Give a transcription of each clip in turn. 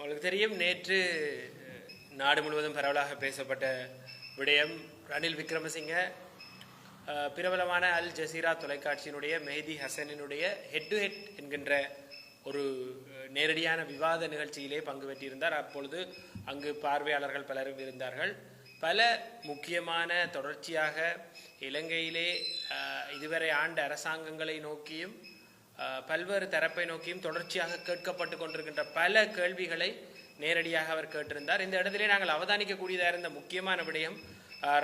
உங்களுக்கு தெரியும் நேற்று நாடு முழுவதும் பரவலாக பேசப்பட்ட விடயம் ரணில் விக்ரமசிங்க பிரபலமான அல் ஜசீரா தொலைக்காட்சியினுடைய மெஹதி ஹசனினுடைய ஹெட் டு ஹெட் என்கின்ற ஒரு நேரடியான விவாத நிகழ்ச்சியிலே பங்கு பெற்றிருந்தார். அப்பொழுது அங்கு பார்வையாளர்கள் பலரும் இருந்தார்கள். பல முக்கியமான தொடர்ச்சியாக இலங்கையிலே இதுவரை ஆண்ட அரசாங்கங்களை நோக்கியும் பல்வேறு தரப்பை நோக்கியும் தொடர்ச்சியாக கேட்கப்பட்டு கொண்டிருக்கின்ற பல கேள்விகளை நேரடியாக அவர் கேட்டிருந்தார். இந்த இடத்திலே நாங்கள் அவதானிக்கக்கூடியதாக இருந்த முக்கியமான விடயம்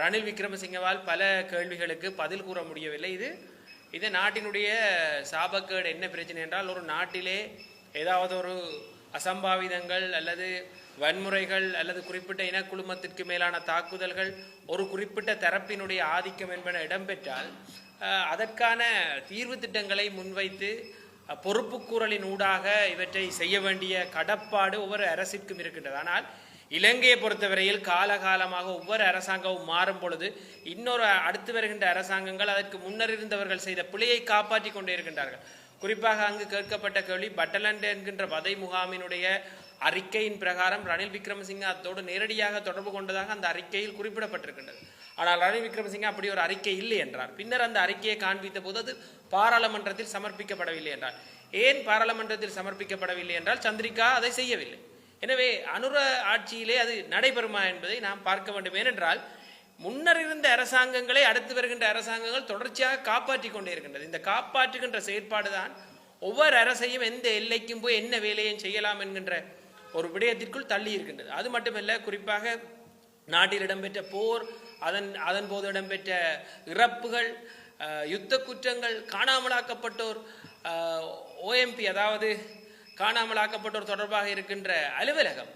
ரணில் விக்ரமசிங்கவால் பல கேள்விகளுக்கு பதில் கூற முடியவில்லை. இது இது நாட்டினுடைய சாபக்கேடு என்ன பிரச்சனை என்றால் ஒரு நாட்டிலே ஏதாவது ஒரு அசம்பாவிதங்கள் அல்லது வன்முறைகள் அல்லது குறிப்பிட்ட இனக்குழுமத்திற்கு மேலான தாக்குதல்கள் ஒரு குறிப்பிட்ட தரப்பினுடைய ஆதிக்கம் என்பன இடம்பெற்றால் அதற்கான தீர்வு திட்டங்களை முன்வைத்து பொறுப்புக்கூறலின் ஊடாக இவற்றை செய்ய வேண்டிய கடப்பாடு ஒவ்வொரு அரசிற்கும் இருக்கின்றது. ஆனால் இலங்கையை பொறுத்தவரையில் காலகாலமாக ஒவ்வொரு அரசாங்கமும் மாறும் பொழுது இன்னொரு அடுத்து வருகின்ற அரசாங்கங்கள் அதற்கு முன்னர் இருந்தவர்கள் செய்த பிழையை காப்பாற்றி கொண்டே இருக்கின்றார்கள். குறிப்பாக அங்கு கேட்கப்பட்ட கேள்வி பட்டலண்ட் என்கின்ற வதை முகாமினுடைய அறிக்கையின் பிரகாரம் ரணில் விக்ரமசிங்க அதோடு நேரடியாக தொடர்பு கொண்டதாக அந்த அறிக்கையில் குறிப்பிடப்பட்டிருக்கின்றது. ஆனால் ரணில் விக்ரமசிங்க அப்படி ஒரு அறிக்கை இல்லை என்றார். பின்னர் அந்த அறிக்கையை காண்பித்த போது அது பாராளுமன்றத்தில் சமர்ப்பிக்கப்படவில்லை என்றார். ஏன் பாராளுமன்றத்தில் சமர்ப்பிக்கப்படவில்லை என்றால் சந்திரிகா அதை செய்யவில்லை. எனவே அனுர ஆட்சியிலே அது நடைபெறுமா என்பதை நாம் பார்க்க வேண்டும். ஏனென்றால் முன்னர் இருந்த அரசாங்கங்களை அடுத்து வருகின்ற அரசாங்கங்கள் தொடர்ச்சியாக காப்பாற்றி கொண்டே இருக்கின்றது. இந்த காப்பாற்றுகின்ற செயற்பாடு தான் ஒவ்வொரு அரசையும் எந்த எல்லைக்கும் போய் என்ன வேலையும் செய்யலாம் என்கின்ற ஒரு விடயத்திற்குள் தள்ளி இருக்கின்றது. அது மட்டுமல்ல குறிப்பாக நாட்டில் இடம்பெற்ற போர் அதன் அதன் போது இடம்பெற்ற இறப்புகள் யுத்த குற்றங்கள் காணாமலாக்கப்பட்டோர் ஓஎம்பி அதாவது காணாமலாக்கப்பட்டோர் தொடர்பாக இருக்கின்ற அலுவலகம்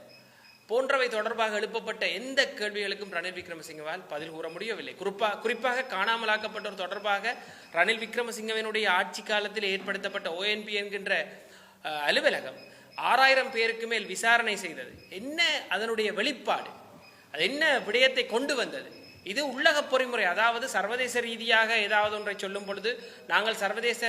போன்றவை தொடர்பாக எழுப்பப்பட்ட எந்த கேள்விகளுக்கும் ரணில் விக்ரமசிங்கவால் பதில் கூற முடியவில்லை. குறிப்பா குறிப்பாக காணாமலாக்கப்பட்டோர் தொடர்பாக ரணில் விக்ரமசிங்கவினுடைய ஆட்சி காலத்தில் ஏற்படுத்தப்பட்ட ஓஎன்பி என்கின்ற அலுவலகம் ஆறாயிரம் பேருக்கு மேல் விசாரணை செய்தது. என்ன அதனுடைய வெளிப்பாடு? அது என்ன விடயத்தை கொண்டு வந்தது? இது உள்ளக பொறிமுறை. அதாவது சர்வதேச ரீதியாக ஏதாவது ஒன்றை சொல்லும் பொழுது நாங்கள் சர்வதேச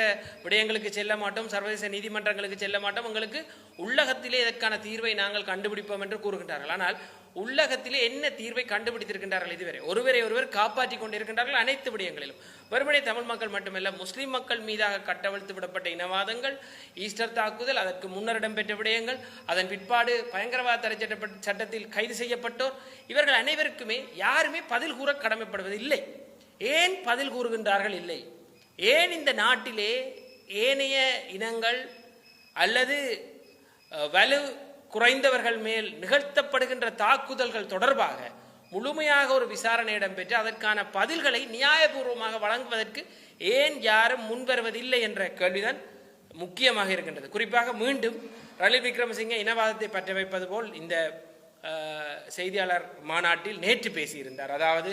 விடயங்களுக்கு செல்ல மாட்டோம் சர்வதேச நீதிமன்றங்களுக்கு செல்ல மாட்டோம். உங்களுக்கு உள்ளகத்திலே இதற்கான தீர்வை நாங்கள் கண்டுபிடிப்போம் என்று கூறுகின்றார்கள். ஆனால் உள்ளகத்திலே என்ன தீர்வை கண்டுபிடித்திருக்கின்றார்கள் இதுவரை? ஒருவரை ஒருவர் காப்பாற்றி கொண்டிருக்கின்றார்கள் அனைத்து விடயங்களிலும். வெறுமனே தமிழ் மக்கள் மட்டுமல்ல முஸ்லிம் மக்கள் மீதாக கட்டவிழ்த்து விடப்பட்ட இனவாதங்கள் ஈஸ்டர் தாக்குதல் அதற்கு முன்னர் இடம்பெற்ற விடயங்கள் அதன் பிற்பாடு பயங்கரவாத தடை சட்டப்பட்ட சட்டத்தில் கைது செய்யப்பட்டோர் இவர்கள் அனைவருக்குமே யாருமே பதில் கூற கடமைப்படுவது இல்லை ஏன் பதில் கூறுகின்றார்கள் இல்லை? ஏன் இந்த நாட்டிலே ஏனைய இனங்கள் அல்லது வலு குறைந்தவர்கள் மேல் நிகழ்த்தப்படுகின்ற தாக்குதல்கள் தொடர்பாக முழுமையாக ஒரு விசாரணை இடம்பெற்று அதற்கான பதில்களை நியாயபூர்வமாக வழங்குவதற்கு ஏன் யாரும் முன்வருவதில்லை என்ற கேள்விதான் முக்கியமாக இருக்கின்றது. குறிப்பாக மீண்டும் ரணில் விக்ரமசிங்க இனவாதத்தை பற்ற வைப்பது போல் இந்த செய்தியாளர் மாநாட்டில் நேற்று பேசியிருந்தார். அதாவது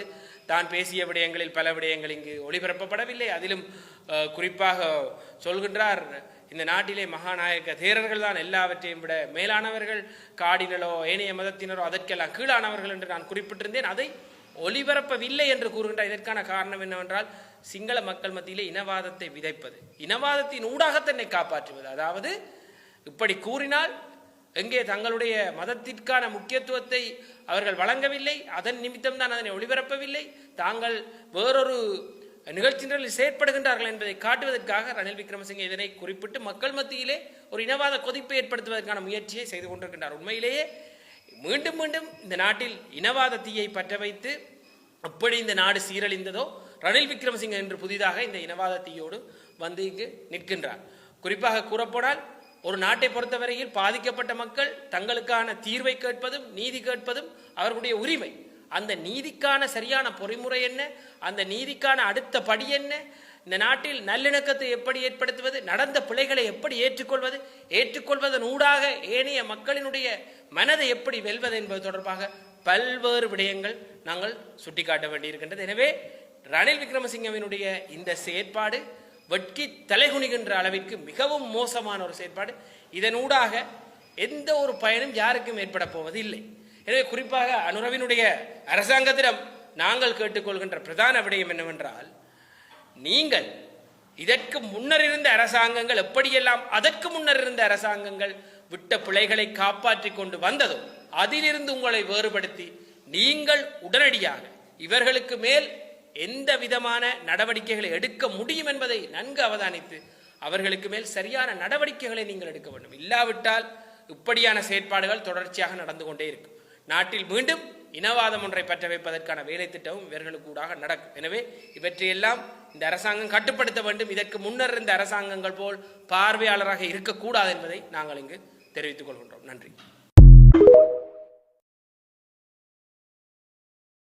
தான் பேசிய விடயங்களில் பல விடயங்கள் இங்கு ஒளிபரப்பப்படவில்லை. அதிலும் குறிப்பாக சொல்கின்றார் இந்த நாட்டிலே மகாநாயக தேரர்கள் தான் எல்லாவற்றையும் விட மேலானவர்கள் காடிகளோ ஏனைய மதத்தினரோ அதற்கெல்லாம் கீழானவர்கள் என்று நான் குறிப்பிட்டிருந்தேன். அதை ஒளிபரப்பவில்லை என்று கூறுகின்ற இதற்கான காரணம் என்னவென்றால் சிங்கள மக்கள் மத்தியிலே இனவாதத்தை விதைப்பது இனவாதத்தின் ஊடாக தன்னை காப்பாற்றுவது. அதாவது இப்படி கூறினால் எங்கே தங்களுடைய மதத்திற்கான முக்கியத்துவத்தை அவர்கள் வழங்கவில்லை அதன் நிமித்தம் தான் அதனை ஒளிபரப்பவில்லை தாங்கள் வேறொரு நிகழ்ச்சிகளில் செயற்படுகின்றார்கள் என்பதை காட்டுவதற்காக ரணில் விக்ரமசிங்கே இதனை குறிப்பிட்டு மக்கள் மத்தியிலே ஒரு இனவாத கொதிப்பை ஏற்படுத்துவதற்கான முயற்சியை செய்து கொண்டிருக்கின்றார். உண்மையிலேயே மீண்டும் மீண்டும் இந்த நாட்டில் இனவாத தீயை பற்ற வைத்து அப்படி இந்த நாடு சீரழிந்ததோ ரணில் விக்ரமசிங்க என்று புதிதாக இந்த இனவாத தீயோடு வந்து இங்கு நிற்கின்றார். குறிப்பாக கூறப்போனால் ஒரு நாட்டை பொறுத்தவரையில் பாதிக்கப்பட்ட மக்கள் தங்களுக்கான தீர்வை கேட்பதும் நீதி கேட்பதும் அவர்களுடைய உரிமை. அந்த நீதிக்கான சரியான பொறிமுறை என்ன? அந்த நீதிக்கான அடுத்த படி என்ன? இந்த நாட்டில் நல்லிணக்கத்தை எப்படி ஏற்படுத்துவது? நடந்த பிழைகளை எப்படி ஏற்றுக்கொள்வது? ஏற்றுக்கொள்வதன் ஊடாக ஏனைய மக்களினுடைய மனதை எப்படி வெல்வது என்பது தொடர்பாக பல்வேறு விடயங்கள் நாங்கள் சுட்டிக்காட்ட வேண்டியிருக்கின்றது. எனவே ரணில் விக்ரமசிங்கவினுடைய இந்த செயற்பாடு வெட்கி தலைகுனிகின்ற அளவிற்கு மிகவும் மோசமான ஒரு செயற்பாடு. இதனூடாக எந்த ஒரு பயனும் யாருக்கும் ஏற்பட போவது இல்லை எனவே குறிப்பாக அனுரவினுடைய அரசாங்கத்திடம் நாங்கள் கேட்டுக்கொள்கின்ற பிரதான விடயம் என்னவென்றால் நீங்கள் இதற்கு முன்னர் இருந்த அரசாங்கங்கள் எப்படியெல்லாம் அதற்கு முன்னர் இருந்த அரசாங்கங்கள் விட்ட பிழைகளை காப்பாற்றி கொண்டு வந்ததோ அதிலிருந்து உங்களை வேறுபடுத்தி நீங்கள் உடனடியாக இவர்களுக்கு மேல் எந்த விதமான நடவடிக்கைகளை எடுக்க முடியும் என்பதை நன்கு அவதானித்து அவர்களுக்கு மேல் சரியான நடவடிக்கைகளை நீங்கள் எடுக்க வேண்டும். இல்லாவிட்டால் இப்படியான செயற்பாடுகள் தொடர்ச்சியாக நடந்து கொண்டே இருக்கும். நாட்டில் மீண்டும் இனவாதம் ஒன்றை பற்ற வைப்பதற்கான வேலை திட்டமும் இவர்களுக்கு ஊடாக நடக்கும். எனவே இவற்றையெல்லாம் இந்த அரசாங்கம் கட்டுப்படுத்த வேண்டும். இதற்கு முன்னர் இருந்த அரசாங்கங்கள் போல் பார்வையாளராக இருக்கக்கூடாது என்பதை நாங்கள் இங்கு தெரிவித்துக் கொள்கின்றோம். நன்றி.